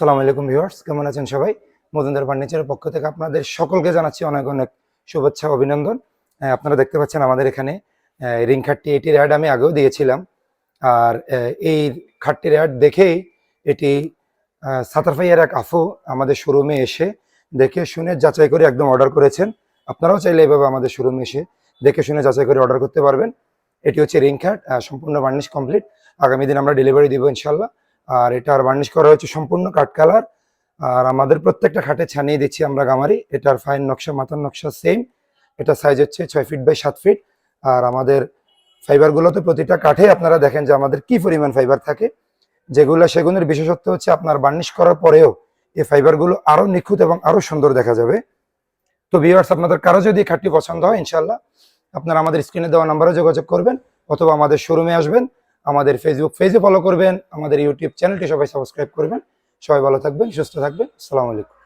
সালাম আলাইকুম ভিউয়ার্স, কেমন আছেন সবাই? মজুমদার ফার্নিচারের পক্ষ থেকে আপনাদের সকলকে জানাচ্ছি অনেক অনেক শুভেচ্ছা, অভিনন্দন। আপনারা দেখতে পাচ্ছেন আমাদের এখানে রিং খাটটি এটির অ্যাড আমি আগেও দিয়েছিলাম। আর এই খাটটির অ্যাড দেখেই এটি সাতারফাইয়ার এক আফু আমাদের শোরুমে এসে দেখে শুনে যাচাই করে একদম অর্ডার করেছেন। আপনারাও চাইলে এভাবে আমাদের শোরুমে এসে দেখে শুনে যাচাই করে অর্ডার করতে পারবেন। এটি হচ্ছে রিং খাট সম্পূর্ণ বার্নিশ কমপ্লিট। আগামী দিন আমরা ডেলিভারি দিব ইনশাল্লাহ আর এটার বার্নিশ করা হচ্ছে সম্পূর্ণ কাঠ কালার। আর আমাদের প্রত্যেকটা খাটে ছানিয়ে দিচ্ছি আমরা গামারি। এটার ফাইন নকশা, মাথার নকশা সেম এটা সাইজ হচ্ছে ছয় ফিট বাই সাত ফিট আর আমাদের ফাইবারগুলোতে প্রতিটা কাঠে আপনারা দেখেন যে আমাদের কি পরিমাণ ফাইবার থাকে। যেগুলো সেগুলোর বিশেষত্ব হচ্ছে আপনার বার্নিশ করার পরেও এই ফাইবারগুলো আরও নিখুঁত এবং আরও সুন্দর দেখা যাবে। তো ভিউয়ার্স আপনাদের কারও যদি খাটটি পছন্দ হয় ইনশাল্লাহ আপনারা আমাদের স্ক্রিনে দেওয়া নাম্বারে যোগাযোগ করবেন অথবা আমাদের শোরুমে আসবেন। আমাদের ফেসবুক পেজে ফলো করবেন, আমাদের ইউটিউব চ্যানেলটি সবাই সাবস্ক্রাইব করবেন। সবাই ভালো থাকবেন, সুস্থ থাকবেন। আসসালামু আলাইকুম।